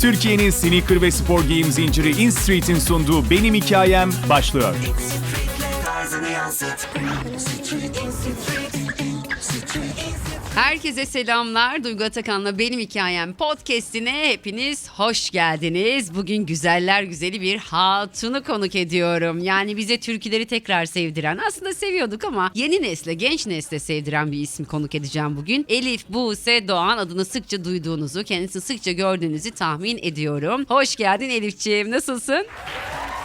Türkiye'nin sneaker ve spor giyim zinciri InStreet'in sunduğu Benim Hikayem başlıyor. Herkese selamlar. Duygu Atakan'la Benim Hikayem podcastine hepiniz hoş geldiniz. Bugün güzeller güzeli bir hatunu konuk ediyorum. Yani bize türküleri tekrar sevdiren, aslında seviyorduk ama yeni nesle, genç nesle sevdiren bir isim konuk edeceğim bugün. Elif Buse Doğan adını sıkça duyduğunuzu, kendisini sıkça gördüğünüzü tahmin ediyorum. Hoş geldin Elifciğim. Nasılsın?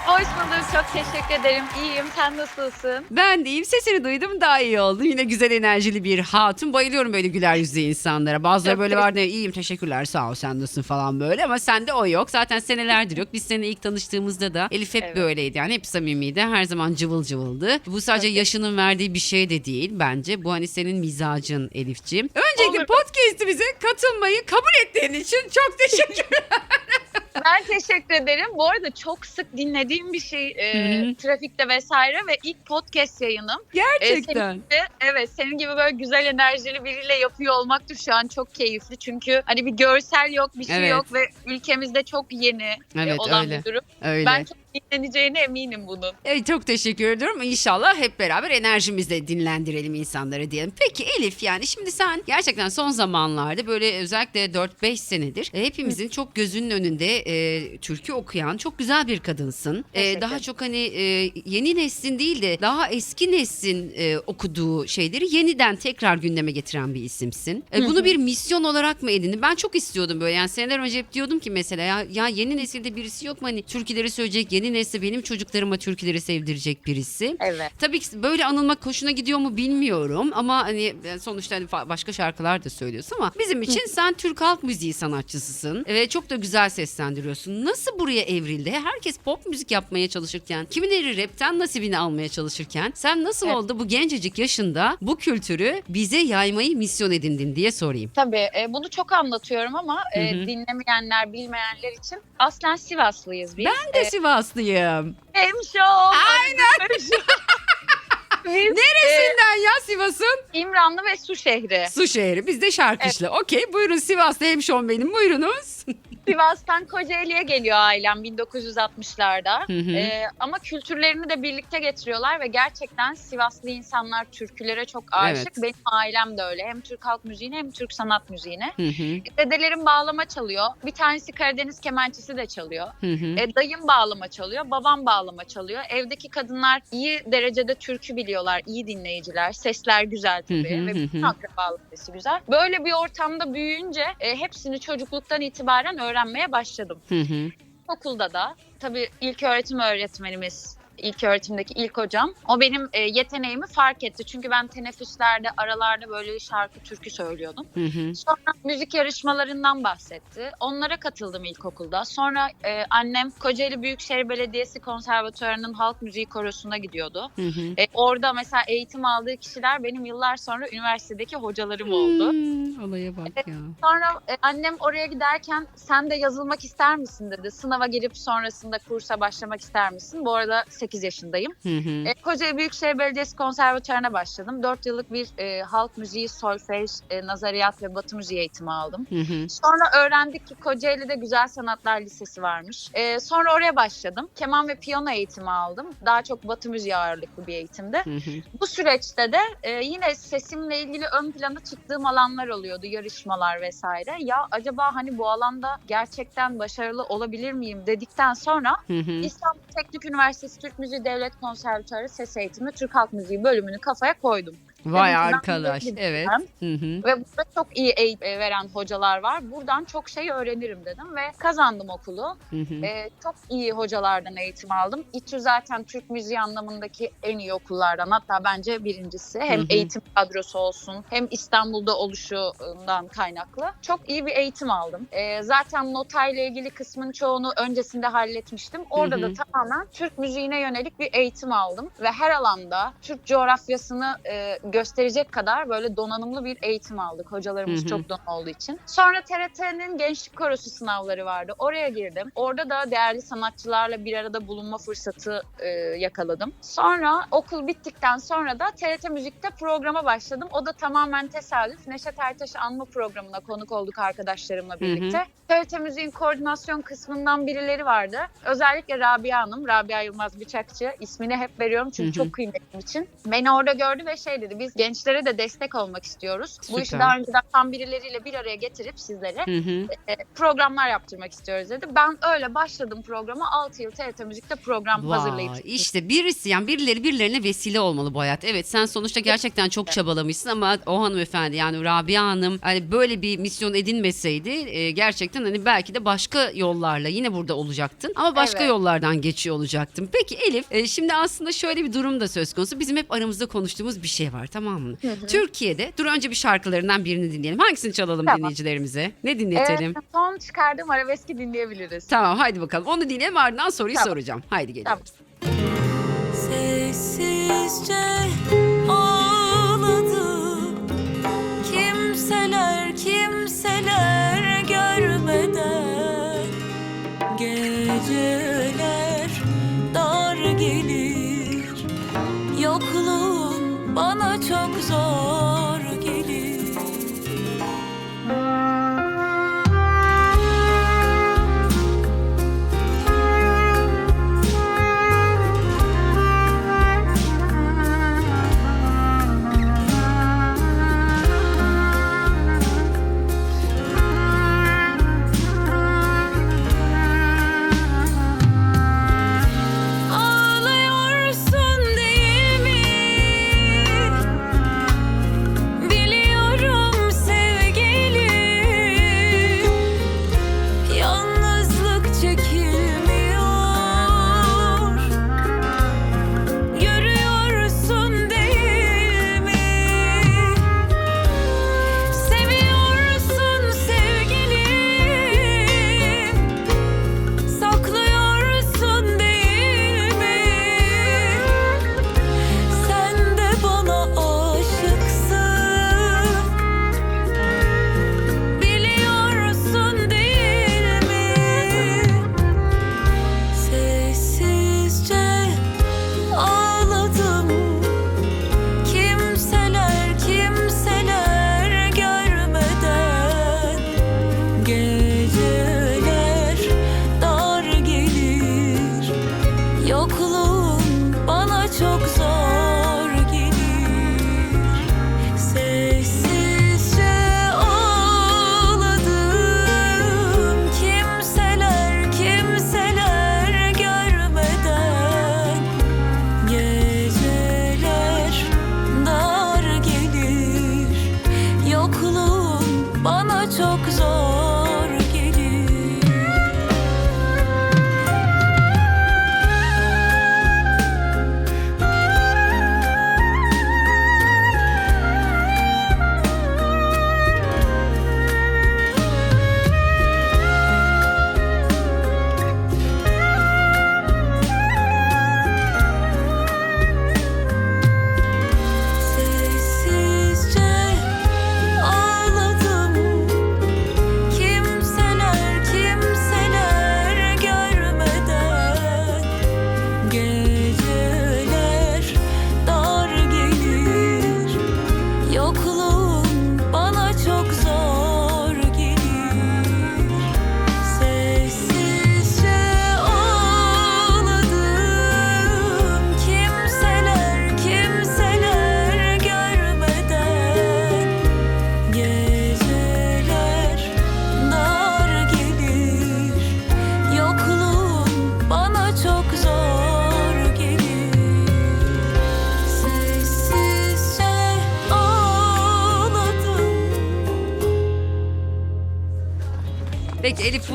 Hoş bulduk. Çok teşekkür ederim. İyiyim. Sen nasılsın? Ben de iyiyim. Sesini duydum daha iyi oldu. Yine güzel enerjili bir hatun. Bayılıyorum böyle güler yüzlü insanlara. Bazıları böyle var da iyiyim teşekkürler sağ ol sen nasılsın falan böyle. Ama sende o yok. Zaten senelerdir yok. Biz seninle ilk tanıştığımızda da Elif hep Evet. böyleydi. Yani hep samimiydi. Her zaman cıvıl cıvıldı. Bu sadece yaşının verdiği bir şey de değil bence. Bu hani senin mizacın Elif'ciğim. Öncelikle Olur. podcast'imize katılmayı kabul ettiğin için çok teşekkür Ben teşekkür ederim. Bu arada çok sık dinlediğim bir şey e, Hı trafikte vesaire ve ilk podcast yayınım. E, Gerçekten. senin gibi, evet senin gibi böyle güzel enerjili biriyle yapıyor olmak da şu an çok keyifli. Çünkü hani bir görsel yok bir şey Evet. yok ve ülkemizde çok yeni e, Evet, olan öyle. bir durum. Öyle. Ben çok dinleneceğine eminim bunun. Evet, çok teşekkür ediyorum. İnşallah hep beraber enerjimizle dinlendirelim insanları diyelim. Peki Elif yani şimdi sen gerçekten son zamanlarda böyle özellikle 4-5 senedir e, hepimizin çok gözünün önünde e, türkü okuyan çok güzel bir kadınsın. E, Teşekkür daha çok hani e, yeni neslin değil de daha eski neslin e, okuduğu şeyleri yeniden tekrar gündeme getiren bir isimsin. E, bunu bir misyon olarak mı edindin? Ben çok istiyordum böyle yani seneler önce hep diyordum ki mesela ya, ya yeni nesilde birisi yok mu hani türküleri söyleyecek yeni nesli benim çocuklarıma türküleri sevdirecek birisi. Evet. Tabii ki böyle anılmak hoşuna gidiyor mu bilmiyorum ama hani sonuçta hani başka şarkılar da söylüyorsun ama bizim için sen Türk halk müziği sanatçısısın ve çok da güzel seslendiriyorsun. Nasıl buraya evrildi? Herkes pop müzik yapmaya çalışırken, kimileri rapten nasibini almaya çalışırken sen nasıl Evet. oldu bu gencecik yaşında bu kültürü bize yaymayı misyon edindin diye sorayım. Tabii e, bunu çok anlatıyorum ama e, dinlemeyenler, bilmeyenler için aslen Sivaslıyız biz. Ben de Sivaslıyım. Hemşo. Aynen. Neresinden ya Sivas'ın? İmranlı ve Su şehri. Su şehri. Biz de Şarkışlı. Okey buyurun Sivas'ta hemşon benim. Buyurunuz. Sivas'tan Kocaeli'ye geliyor ailem 1960'larda. Hı hı. E, ama kültürlerini de birlikte getiriyorlar ve gerçekten Sivaslı insanlar türkülere çok aşık. Evet. Benim ailem de öyle. Hem Türk halk müziğine hem Türk sanat müziğine. Hı hı. Dedelerim bağlama çalıyor. Bir tanesi Karadeniz kemençesi de çalıyor. Hı hı. E, dayım bağlama çalıyor, babam bağlama çalıyor. Evdeki kadınlar iyi derecede türkü biliyorlar, iyi dinleyiciler. Sesler güzel tabii ve bütün akrabalık sesi güzel. Böyle bir ortamda büyüyünce e, hepsini çocukluktan itibaren öğrenmeye başladım. Okulda da tabii ilk öğretim öğretmenimiz ilk öğretimdeki ilk hocam. O benim e, yeteneğimi fark etti. Çünkü ben teneffüslerde, aralarda böyle şarkı, türkü söylüyordum. Hı hı. Sonra müzik yarışmalarından bahsetti. Onlara katıldım ilkokulda. Sonra e, annem Kocaeli Büyükşehir Belediyesi Konservatuvarı'nın halk müziği korosuna gidiyordu. Hı hı. E, orada mesela eğitim aldığı kişiler benim yıllar sonra üniversitedeki hocalarım oldu. Hmm, olaya bak ya. Sonra e, annem oraya giderken sen de yazılmak ister misin dedi. Sınava girip sonrasında kursa başlamak ister misin? Bu arada 8 yaşındayım. Hı hı. E, Kocaeli Büyükşehir Belediyesi Konservatuvarı'na başladım. 4 yıllık bir e, halk müziği, solfej, e, nazariyat ve batı müziği eğitimi aldım. Hı hı. Sonra öğrendik ki Kocaeli'de Güzel Sanatlar Lisesi varmış. E, sonra oraya başladım. Keman ve piyano eğitimi aldım. Daha çok batı müziği ağırlıklı bir eğitimde. Hı hı. Bu süreçte de e, yine sesimle ilgili ön plana çıktığım alanlar oluyordu, yarışmalar vesaire. Ya acaba hani bu alanda gerçekten başarılı olabilir miyim dedikten sonra Hı hı. İstanbul Teknik Üniversitesi Türk Müziği Devlet Konservatuarı Ses Eğitimi Türk Halk Müziği bölümünü kafaya koydum. Vay arkadaş. Evet. Hı hı. Ve burada çok iyi eğitim veren hocalar var. Buradan çok şey öğrenirim dedim ve kazandım okulu. Hı hı. Ee, çok iyi hocalardan eğitim aldım. İTÜ zaten Türk müziği anlamındaki en iyi okullardan hatta bence birincisi. Hem Hı hı. eğitim kadrosu olsun hem İstanbul'da oluşundan kaynaklı. Çok iyi bir eğitim aldım. Ee, zaten notayla ilgili kısmın çoğunu öncesinde halletmiştim. Orada Hı hı. da tamamen Türk müziğine yönelik bir eğitim aldım. Ve her alanda Türk coğrafyasını e, gösterecek kadar böyle donanımlı bir eğitim aldık. Hocalarımız Hı hı. çok donanımlı olduğu için. Sonra TRT'nin gençlik korosu sınavları vardı. Oraya girdim. Orada da değerli sanatçılarla bir arada bulunma fırsatı e, yakaladım. Sonra okul bittikten sonra da TRT Müzik'te programa başladım. O da tamamen tesadüf. Neşet Ertaş anma programına konuk olduk arkadaşlarımla birlikte. TRT Müziğin koordinasyon kısmından birileri vardı. Özellikle Rabia Hanım, Rabia Yılmaz Bıçakçı. ismini hep veriyorum çünkü Hı hı. çok kıymetli için. Beni orada gördü ve şey dedi, biz gençlere de destek olmak istiyoruz. Bu işi Süper. daha önceden tam birileriyle bir araya getirip sizlere Hı hı. e, programlar yaptırmak istiyoruz dedi. Ben öyle başladım programa. 6 yıl TRT Müzik'te program hazırlayıp Vay, işte birisi yani birileri birilerine vesile olmalı bu hayat. Evet sen sonuçta gerçekten çok çabalamışsın ama o hanımefendi yani Rabia Hanım hani böyle bir misyon edinmeseydi e, gerçekten hani belki de başka yollarla yine burada olacaktın ama başka Evet. yollardan geçiyor olacaktın. Peki Elif e, şimdi aslında şöyle bir durum da söz konusu. Bizim hep aramızda konuştuğumuz bir şey var tamam mı? Türkiye'de dur önce bir şarkılarından birini dinleyelim. Hangisini çalalım Tamam. dinleyicilerimize? Ne dinletelim? Evet, son çıkardığım arabeski dinleyebiliriz. Tamam haydi bakalım. Onu dinleyelim ardından soruyu Tamam. soracağım. Haydi geliyoruz. Tamam. Sessizce yokluğun bana çok zor.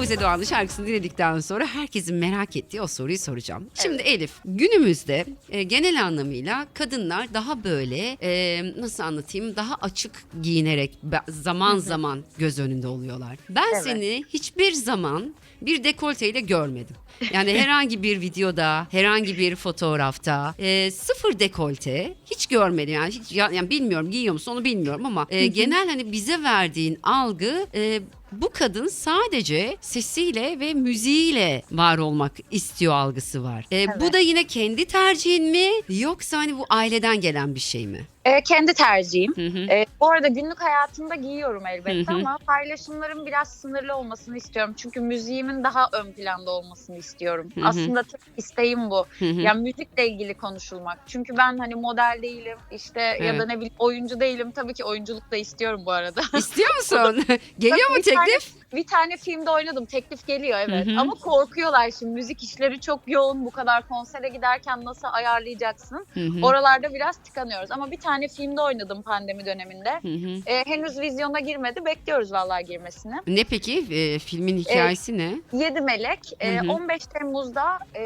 Buse Doğan'ın şarkısını dinledikten sonra herkesin merak ettiği o soruyu soracağım. Şimdi Elif günümüzde e, genel anlamıyla kadınlar daha böyle e, nasıl anlatayım daha açık giyinerek zaman zaman göz önünde oluyorlar. Ben Evet. seni hiçbir zaman bir dekolteyle görmedim. Yani herhangi bir videoda, herhangi bir fotoğrafta e, sıfır dekolte hiç görmedim. Yani hiç ya- yani bilmiyorum giyiyor musun onu bilmiyorum ama e, genel hani bize verdiğin algı e, bu kadın sadece sesiyle ve müziğiyle var olmak istiyor algısı var. E, Bu Evet. da yine kendi tercihin mi yoksa hani bu aileden gelen bir şey mi? Ee, kendi tercihim. Hı hı. Ee, bu arada günlük hayatımda giyiyorum elbette Hı hı. ama paylaşımlarım biraz sınırlı olmasını istiyorum. Çünkü müziğimin daha ön planda olmasını istiyorum. Hı hı. Aslında tek isteğim bu. Hı hı. Yani müzikle ilgili konuşulmak. Çünkü ben hani model değilim işte ya Evet. da ne bileyim oyuncu değilim. Tabii ki oyunculuk da istiyorum bu arada. İstiyor musun? Geliyor mu Bir tane- teklif? Bir tane filmde oynadım. Teklif geliyor evet. Hı hı. Ama korkuyorlar şimdi. Müzik işleri çok yoğun. Bu kadar konsere giderken nasıl ayarlayacaksın? Hı hı. Oralarda biraz tıkanıyoruz. Ama bir tane filmde oynadım pandemi döneminde. Hı hı. Ee, henüz vizyona girmedi. Bekliyoruz vallahi girmesini. Ne peki? E, filmin hikayesi ne? Yedi Melek. e, Hı hı. 15 Temmuz'da e,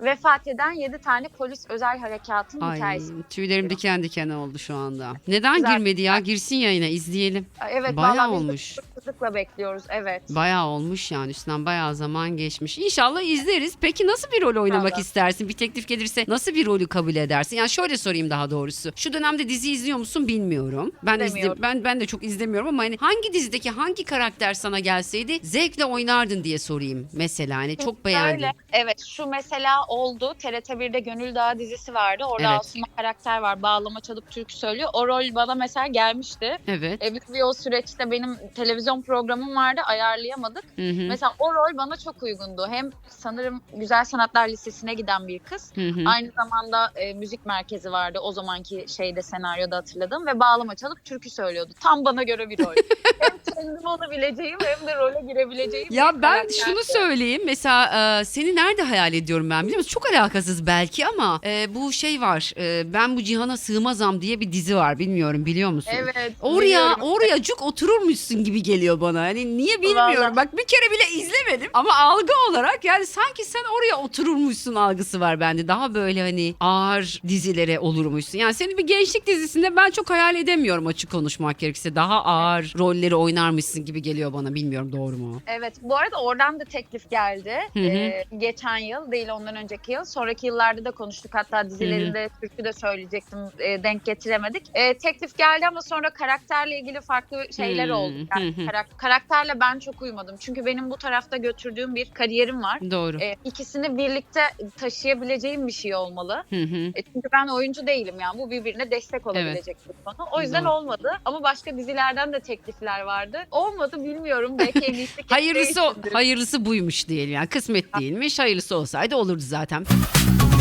vefat eden 7 tane polis özel harekatın Ay hikayesi. tüylerim diken diken oldu şu anda. Neden Güzel. girmedi ya? Girsin yayına izleyelim. Evet Bayağı vallahi biz olmuş. Sabırsızlıkla bekliyoruz. Evet. Bayağı olmuş yani üstünden bayağı zaman geçmiş. İnşallah izleriz. Peki nasıl bir rol oynamak İnşallah. istersin? Bir teklif gelirse nasıl bir rolü kabul edersin? Yani şöyle sorayım daha doğrusu. Şu dönemde dizi izliyor musun bilmiyorum. Ben izle, İzlemiyorum. ben ben de çok izlemiyorum ama hani hangi dizideki hangi karakter sana gelseydi zevkle oynardın diye sorayım mesela. Hani çok beğendim. Öyle. Evet şu mesela oldu. TRT 1'de Gönül Dağı dizisi vardı. Orada Evet. Asuman karakter var. Bağlama çalıp türkü söylüyor. O rol bana mesela gelmişti. Evet. E, biz bir o süreçte benim televizyon programım vardı. Ayarlayamadık. Hı hı. Mesela o rol bana çok uygundu. Hem sanırım Güzel Sanatlar Lisesi'ne giden bir kız. Hı hı. Aynı zamanda e, müzik merkezi vardı o zamanki şeyde senaryoda hatırladım ve bağlama çalıp türkü söylüyordu. Tam bana göre bir rol. hem kendim olabileceğim hem de role girebileceğim. Ya ben şunu söyleyeyim mesela e, seni nerede hayal ediyorum ben biliyor musun? Çok alakasız belki ama e, bu şey var e, ben bu cihana sığmazam diye bir dizi var bilmiyorum biliyor musun? Evet. Oraya biliyorum. oraya cuk otururmuşsun gibi geliyor bana. Hani niye bilmiyorum. Vallahi. Bak bir kere bile izlemedim ama algı olarak yani sanki sen oraya otururmuşsun algısı var bende. Daha böyle hani ağır dizilere olurmuşsun. Yani seni bir gençlik dizisinde ben çok hayal edemiyorum açık konuşmak gerekirse. Daha ağır rolleri oynarmışsın gibi geliyor bana. Bilmiyorum doğru mu? Evet bu arada oradan da teklif geldi. Hı hı. Ee, geçen yıl değil ondan önceki yıl. Sonraki yıllarda da konuştuk. Hatta dizilerinde türkü de söyleyecektim. e, denk getiremedik. E, teklif geldi ama sonra karakterle ilgili farklı şeyler Hı, oldu. Yani hı hı. Karak- karakterle ben çok uymadım. Çünkü benim bu tarafta götürdüğüm bir kariyerim var. Doğru. E, ikisini birlikte taşıyabileceğim bir şey olmalı. Hı hı. E, çünkü ben oyuncu değilim yani. Bu birbirine destek olabilecek bir konu. O yüzden Doğru. olmadı. Ama başka dizilerden de teklifler vardı. Olmadı bilmiyorum. Belki en iyisi Hayırlısı hayırlısı buymuş diyelim yani kısmet değilmiş hayırlısı olsaydı olurdu zaten.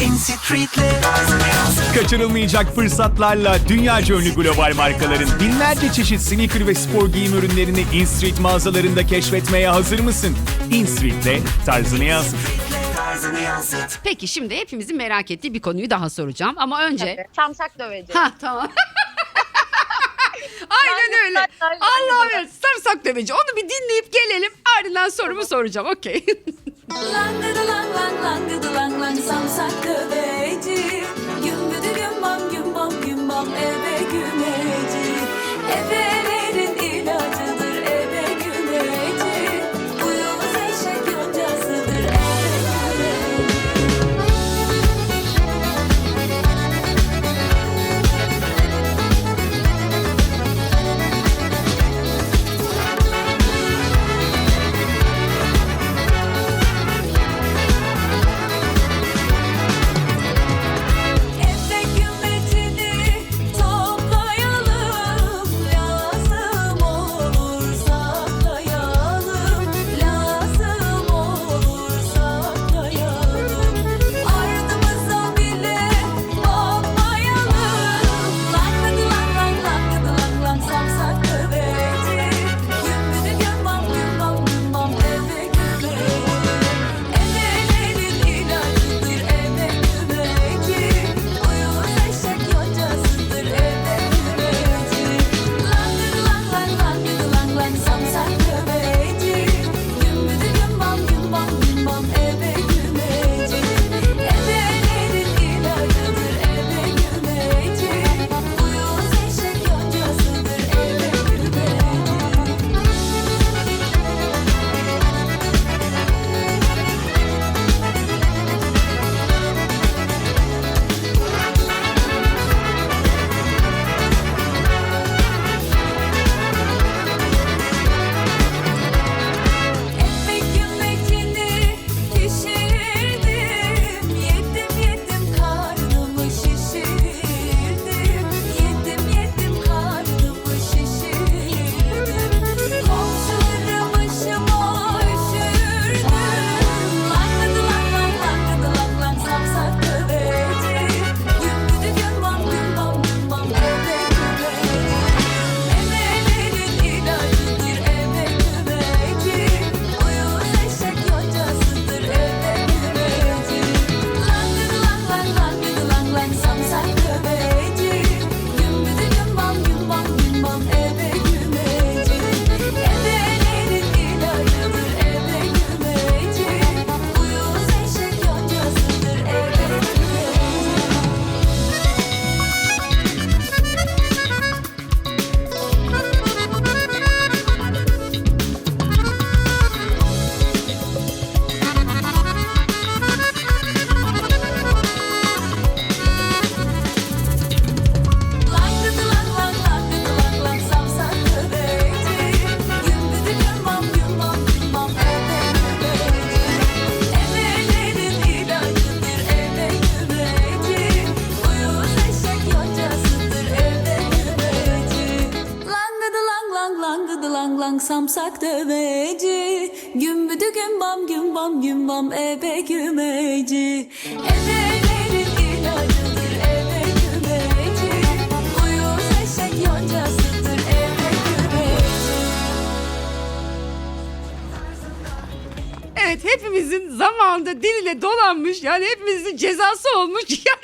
In. Kaçırılmayacak fırsatlarla dünyaca ünlü global markaların binlerce çeşit sneaker ve spor giyim ürünlerini InStreet mağazalarında keşfetmeye hazır mısın? InStreet'le tarzını yansıt. Street'le tarzını yansıt. Peki şimdi hepimizin merak ettiği bir konuyu daha soracağım ama önce Tabii. Samsak döveci. Ha tamam. Aynen öyle. Allah'ım ya sarımsak döveci. Onu bir dinleyip gelelim. Ardından sorumu soracağım. Okey. Langıdı lang lang langıdı lang lang samsak döveci Gümbüdü gümbam gümbam gümbam ebe gümeci Ebelerin ilacıdır Evet hepimizin zamanında diliyle dolanmış yani hepimizin cezası olmuş. Gerçekten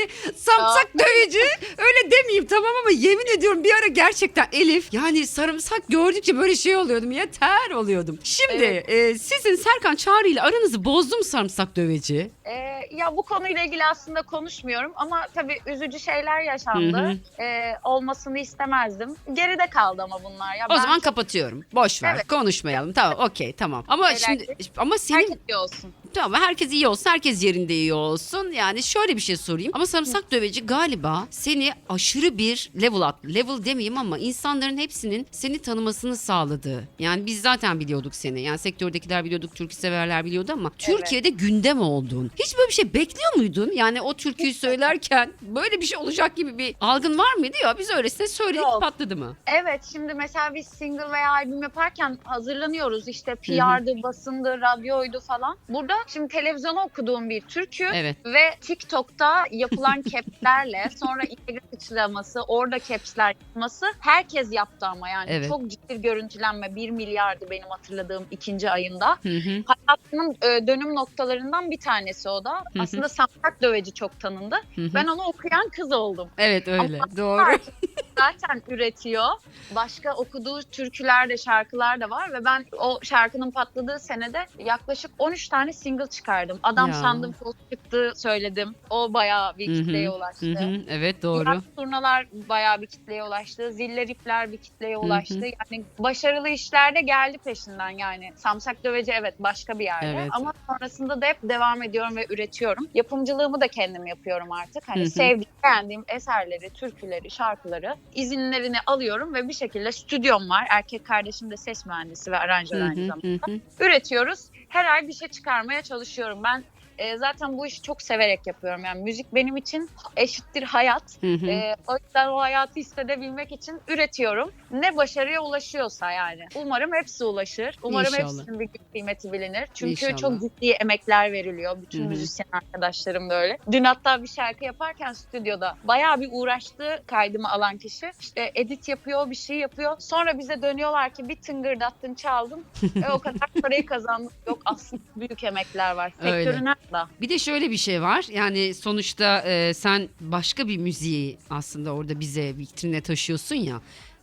hani samsak döveci öyle demeyeyim tamam ama yemin ediyorum bir ara gerçekten Elif yani sarımsak gördükçe böyle şey oluyordum yeter oluyordum. Şimdi e, sizin Serkan Çağrı ile aranızı bozdu mu sarımsak döveci? Ee, ya bu konuyla ilgili aslında konuşmuyorum ama tabii üzücü şeyler yaşandı. Ee, olmasını istemezdim. Geride kaldı ama bunlar. Ya O ben zaman kapatıyorum. Boş ver. Evet. Konuşmayalım. Tamam, okey, tamam. Ama Helal şimdi ama senin herkes iyi olsun. Tamam herkes iyi olsun, herkes yerinde iyi olsun. Yani şöyle bir şey sorayım. Ama sarımsak döveci galiba seni aşırı bir level up, level demeyeyim ama insanların hepsinin seni tanımasını sağladı. Yani biz zaten biliyorduk seni. Yani sektördekiler biliyorduk, türkü severler biliyordu ama Türkiye'de gündem oldun. Hiç böyle bir şey bekliyor muydun? Yani o türküyü söylerken böyle bir şey olacak gibi bir algın var mıydı ya? Biz öylesine söyledik Yok. patladı mı? Evet şimdi mesela biz single veya albüm yaparken hazırlanıyoruz. İşte PR'dı, basındı, radyoydu falan. Burada şimdi televizyona okuduğum bir türkü Evet. ve TikTok'ta yapılan capslerle sonra Instagram sıçraması, orada capsler yapması herkes yaptı ama yani Evet. çok ciddi görüntülenme 1 milyardı benim hatırladığım ikinci ayında. Hı hı. Hayatımın e, dönüm noktalarından bir tanesi o da. hı. Aslında Samsak Döveci çok tanındı. Hı hı. Ben onu okuyan kız oldum. Evet öyle. Ama- Doğru. zaten üretiyor. Başka okuduğu türküler de şarkılar da var ve ben o şarkının patladığı senede yaklaşık 13 tane single çıkardım. Adam Ya. sandım post çıktı söyledim. O bayağı bir kitleye ulaştı. Hı hı. Evet doğru. Diğer turnalar bayağı bir kitleye ulaştı. Ziller ipler bir kitleye ulaştı. Yani başarılı işler de geldi peşinden yani. Samsak Döveci evet başka bir yerde Evet. ama sonrasında da hep devam ediyorum ve üretiyorum. Yapımcılığımı da kendim yapıyorum artık. Hani Hı hı. sevdiğim, beğendiğim eserleri, türküleri, şarkıları izinlerini alıyorum ve bir şekilde stüdyom var. Erkek kardeşim de ses mühendisi ve aranjör aynı hı, zamanda. hı hı. Üretiyoruz. Her ay bir şey çıkarmaya çalışıyorum. Ben e, zaten bu işi çok severek yapıyorum. Yani müzik benim için eşittir hayat. Hı hı. Ee, o yüzden o hayatı hissedebilmek için üretiyorum. Ne başarıya ulaşıyorsa yani. Umarım hepsi ulaşır. Umarım İnşallah. hepsinin bir gün kıymeti bilinir. Çünkü İnşallah. çok ciddi emekler veriliyor. Bütün Hı hı. müzisyen arkadaşlarım da öyle. Dün hatta bir şarkı yaparken stüdyoda bayağı bir uğraştı kaydımı alan kişi. İşte edit yapıyor, bir şey yapıyor. Sonra bize dönüyorlar ki bir tıngırdattın, çaldın. e, o kadar parayı kazandın. Yok aslında büyük emekler var. Sektörün her da. Bir de şöyle bir şey var. Yani sonuçta e, sen başka bir müziği aslında orada bize vitrine taşıyorsun ya.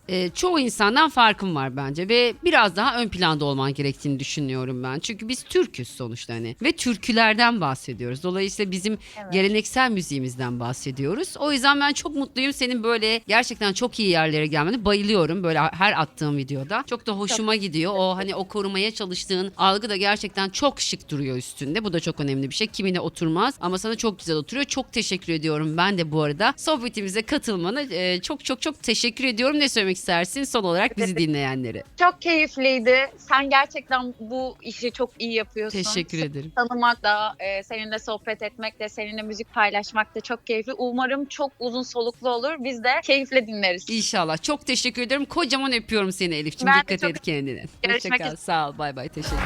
E, çoğu insandan farkım var bence ve biraz daha ön planda olman gerektiğini düşünüyorum ben. Çünkü biz Türküz sonuçta hani ve türkülerden bahsediyoruz. Dolayısıyla bizim Evet. geleneksel müziğimizden bahsediyoruz. O yüzden ben çok mutluyum senin böyle gerçekten çok iyi yerlere gelmeni. Bayılıyorum böyle her attığım videoda. Çok da hoşuma gidiyor. O hani o korumaya çalıştığın algı da gerçekten çok şık duruyor üstünde. Bu da çok önemli bir şey. Kimine oturmaz ama sana çok güzel oturuyor. Çok teşekkür ediyorum ben de bu arada. Sohbetimize katılmana e, çok çok çok teşekkür ediyorum. Ne söylemek istersin son olarak bizi dinleyenlere? Çok keyifliydi. Sen gerçekten bu işi çok iyi yapıyorsun. Teşekkür ederim. tanımak da, e, seninle sohbet etmek de, seninle müzik paylaşmak da çok keyifli. Umarım çok uzun soluklu olur. Biz de keyifle dinleriz. İnşallah. Çok teşekkür ederim. Kocaman öpüyorum seni Elif'ciğim. Ben Dikkat çok- et kendine. Görüşmek Hoşça kal. üzere. Sağ ol. Bay bay. Teşekkür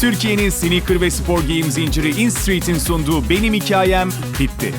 Türkiye'nin sneaker ve spor giyim zinciri InStreet'in sunduğu Benim Hikayem bitti.